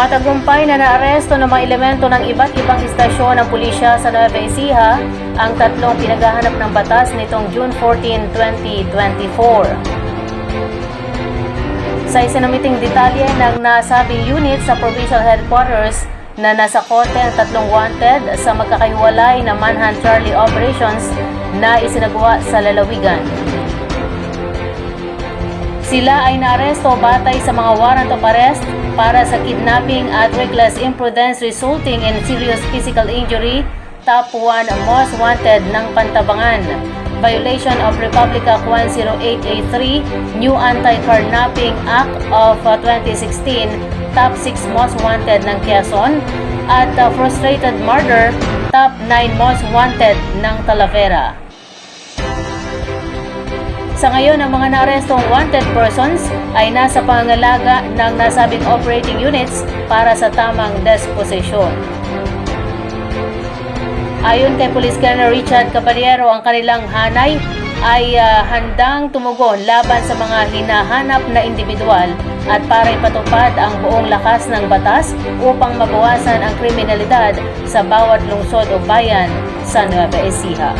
Matagumpay na naaresto ng mga elemento ng iba't ibang istasyon ng pulisya sa Nueva Ecija ang tatlong pinaghahanap ng batas nitong June 14, 2024. Sa isinumiting detalye ng nasabing unit sa provincial headquarters na nasa kote ang tatlong wanted sa magkakahiwalay na Manhunt Charlie operations na isinagawa sa lalawigan. Sila ay naaresto batay sa mga warrant of arrest para sa kidnapping at reckless imprudence resulting in serious physical injury, top 1 most wanted ng Pantabangan. Violation of Republic Act 10883, New Anti-Carnapping Act of uh, 2016, top 6 most wanted ng Quezon, at uh, frustrated murder, top 9 most wanted ng Talavera. Sa ngayon, ang mga naarestong wanted persons ay nasa pangangalaga ng nasabing operating units para sa tamang disposition. Ayon kay Police Colonel Richard Caballero, ang kanilang hanay ay ah, handang tumugon laban sa mga hinahanap na individual at para ipatupad ang buong lakas ng batas upang mabawasan ang kriminalidad sa bawat lungsod o bayan sa Nueva Ecija.